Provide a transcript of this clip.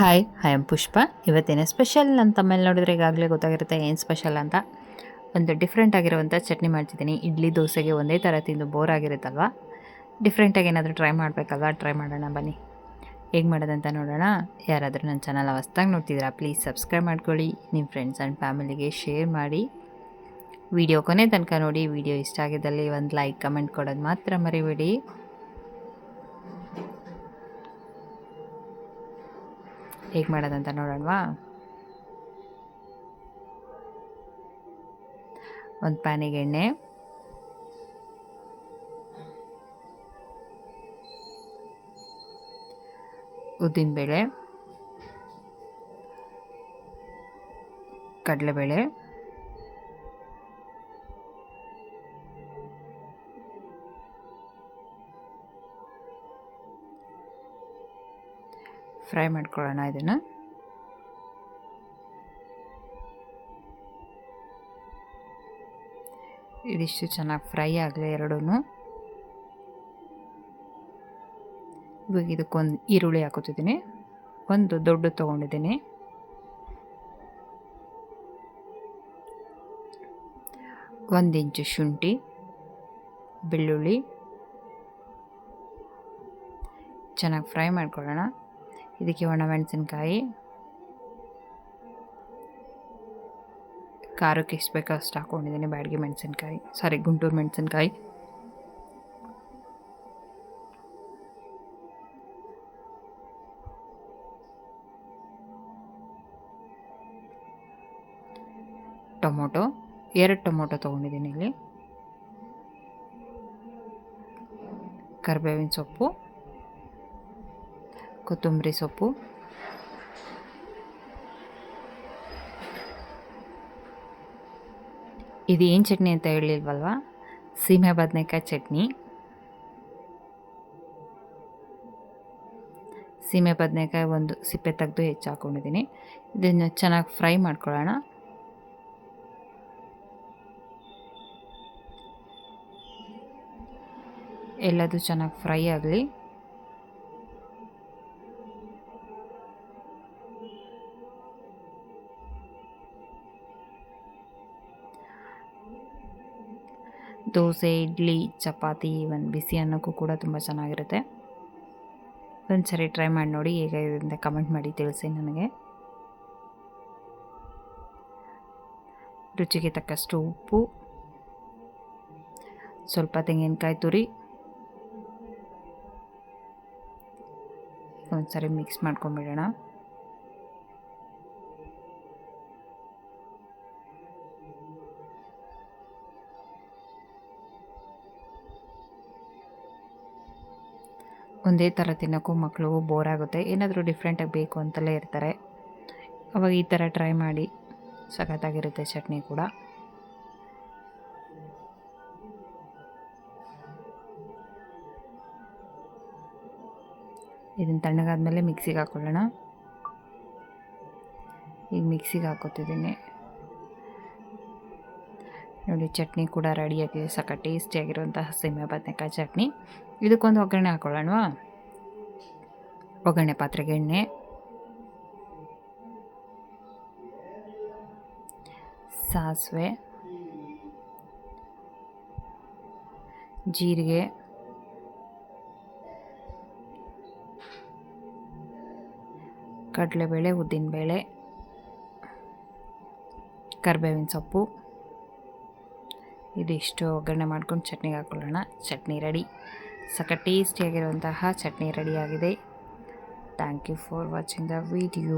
Hi I am Pushpa ಇವತ್ತೇನೆ special ನನ್ನ ತಮ್ಮಲ್ಲಿ ನೋಡಿದ್ರೆ ಈಗಾಗಲೇ ಗೊತ್ತಾಗಿರುತ್ತೆ ಏನು ಸ್ಪೆಷಲ್ ಅಂತ. ಒಂದು ಡಿಫ್ರೆಂಟ್ ಆಗಿರುವಂಥ ಚಟ್ನಿ ಮಾಡ್ತಿದ್ದೀನಿ. ಇಡ್ಲಿ, ದೋಸೆಗೆ ಒಂದೇ ಥರ ತಿಂದು ಬೋರ್ ಆಗಿರುತ್ತಲ್ವ? ಡಿಫ್ರೆಂಟಾಗಿ ಏನಾದರೂ ಟ್ರೈ ಮಾಡಬೇಕಲ್ವ? ಟ್ರೈ ಮಾಡೋಣ, ಬನ್ನಿ. ಹೇಗೆ ಮಾಡೋದಂತ ನೋಡೋಣ. ಯಾರಾದರೂ ನನ್ನ ಚಾನಲ್ ಹೊಸ್ದಾಗಿ ನೋಡ್ತಿದ್ದೀರಾ ಪ್ಲೀಸ್ ಸಬ್ಸ್ಕ್ರೈಬ್ ಮಾಡ್ಕೊಳ್ಳಿ. ನಿಮ್ಮ ಫ್ರೆಂಡ್ಸ್ ಆ್ಯಂಡ್ ಫ್ಯಾಮಿಲಿಗೆ ಶೇರ್ ಮಾಡಿ. ವಿಡಿಯೋ ಕೊನೆ ತನಕ ನೋಡಿ. ವಿಡಿಯೋ ಇಷ್ಟ ಆಗಿದ್ದಲ್ಲಿ ಒಂದು ಲೈಕ್ ಕಮೆಂಟ್ ಕೊಡೋದು ಮಾತ್ರ ಮರಿಬೇಡಿ. ಹೇಗೆ ಮಾಡೋದಂತ ನೋಡೋಣವಾ? ಒಂದು ಪ್ಯಾನಿಗೆ ಎಣ್ಣೆ. ಉದ್ದಿನಬೇಳೆ. ಕಡಲೆಬೇಳೆ. ಫ್ರೈ ಮಾಡ್ಕೊಳ್ಳೋಣ ಇದನ್ನು. ಇದಿಷ್ಟು ಚೆನ್ನಾಗಿ ಫ್ರೈ ಆಗಲಿ ಎರಡೂ ಇವಾಗ ಇದಕ್ಕೊಂದು ಈರುಳ್ಳಿ ಹಾಕೋತಿದ್ದೀನಿ ಒಂದು ದೊಡ್ಡ ತೊಗೊಂಡಿದ್ದೀನಿ. ಒಂದು ಇಂಚು ಶುಂಠಿ, ಬೆಳ್ಳುಳ್ಳಿ. ಚೆನ್ನಾಗಿ ಫ್ರೈ ಮಾಡ್ಕೊಳ್ಳೋಣ. ಇದಕ್ಕೆ ಒಣಮೆಣಸಿನ್ಕಾಯಿ ಖಾರಕ್ಕೆ ಎಷ್ಟು ಬೇಕೋ ಅಷ್ಟು ಹಾಕ್ಕೊಂಡಿದ್ದೀನಿ ಬ್ಯಾಡಗಿ ಮೆಣಸಿನ್ಕಾಯಿ ಸಾರಿ ಗುಂಟೂರು ಮೆಣಸಿನ್ಕಾಯಿ ಟೊಮೊಟೊ ಎರಡು ಟೊಮೊಟೊ ತೊಗೊಂಡಿದ್ದೀನಿ ಇಲ್ಲಿ ಕರಿಬೇವಿನ ಸೊಪ್ಪು ಕೊತ್ತಂಬರಿ ಸೊಪ್ಪು. ಇದು ಏನು ಚಟ್ನಿ ಅಂತ ಹೇಳಿಲ್ವಲ್ವ? ಸೀಮೆ ಬದನೆಕಾಯಿ ಚಟ್ನಿ. ಸೀಮೆ ಬದನೆಕಾಯಿ ಒಂದು ಸಿಪ್ಪೆ ತೆಗೆದು ಹೆಚ್ಚು ಹಾಕ್ಕೊಂಡಿದ್ದೀನಿ ಇದನ್ನು ಚೆನ್ನಾಗಿ ಫ್ರೈ ಮಾಡ್ಕೊಳ್ಳೋಣ. ಎಲ್ಲದೂ ಚೆನ್ನಾಗಿ ಫ್ರೈ ಆಗಲಿ. ದೋಸೆ, ಇಡ್ಲಿ, ಚಪಾತಿ, ಒಂದು ಬಿಸಿ ಅನ್ನಕ್ಕೂ ಕೂಡ ತುಂಬ ಚೆನ್ನಾಗಿರುತ್ತೆ. ಒಂದು ಸರಿ ಟ್ರೈ ಮಾಡಿ ನೋಡಿ, ಈಗ ಇದರಿಂದ ಕಮೆಂಟ್ ಮಾಡಿ ತಿಳಿಸಿ ನನಗೆ. ರುಚಿಗೆ ತಕ್ಕಷ್ಟು ಉಪ್ಪು, ಸ್ವಲ್ಪ ತೆಂಗಿನಕಾಯಿ ತುರಿ ಒಂದು ಮಿಕ್ಸ್ ಮಾಡ್ಕೊಂಬಿಡೋಣ. ಒಂದೇ ಥರ ತಿನ್ನೋಕ್ಕೂ ಮಕ್ಕಳು ಬೋರ್ ಆಗುತ್ತೆ. ಏನಾದರೂ ಡಿಫ್ರೆಂಟಾಗಿ ಬೇಕು ಅಂತಲೇ ಇರ್ತಾರೆ. ಅವಾಗ ಈ ಥರ ಟ್ರೈ ಮಾಡಿ ಸಖತ್ತಾಗಿರುತ್ತೆ ಚಟ್ನಿ ಕೂಡ. ಇದನ್ನು ತಣ್ಣಗಾದ್ಮೇಲೆ ಮಿಕ್ಸಿಗೆ ಹಾಕ್ಕೊಳ್ಳೋಣ ಈಗ ಮಿಕ್ಸಿಗೆ ಹಾಕೋತಿದ್ದೀನಿ. ನೋಡಿ, ಚಟ್ನಿ ಕೂಡ ರೆಡಿಯಾಗಿದೆ ಸಖ ಟೇಸ್ಟಿಯಾಗಿರುವಂತಹ ಸೀಮೆ ಬದನೆಕಾಯಿ ಚಟ್ನಿ. ಇದಕ್ಕೊಂದು ಒಗ್ಗರಣೆ ಹಾಕ್ಕೊಳ್ಳೋಣವಾ ಒಗ್ಗರಣೆ ಪಾತ್ರೆಗೆ ಎಣ್ಣೆ. ಸಾಸಿವೆ. ಜೀರಿಗೆ. ಕಡಲೆಬೇಳೆ, ಉದ್ದಿನಬೇಳೆ. ಕರಿಬೇವಿನ ಸೊಪ್ಪು. ಇದಿಷ್ಟು ಒಗ್ಗರಣೆ ಮಾಡ್ಕೊಂಡು ಚಟ್ನಿಗೆ ಹಾಕ್ಕೊಳ್ಳೋಣ ಚಟ್ನಿ ರೆಡಿ. ಸಕ ಟೇಸ್ಟಿಯಾಗಿರುವಂತಹ ಚಟ್ನಿ ರೆಡಿಯಾಗಿದೆ. Thank you for watching the video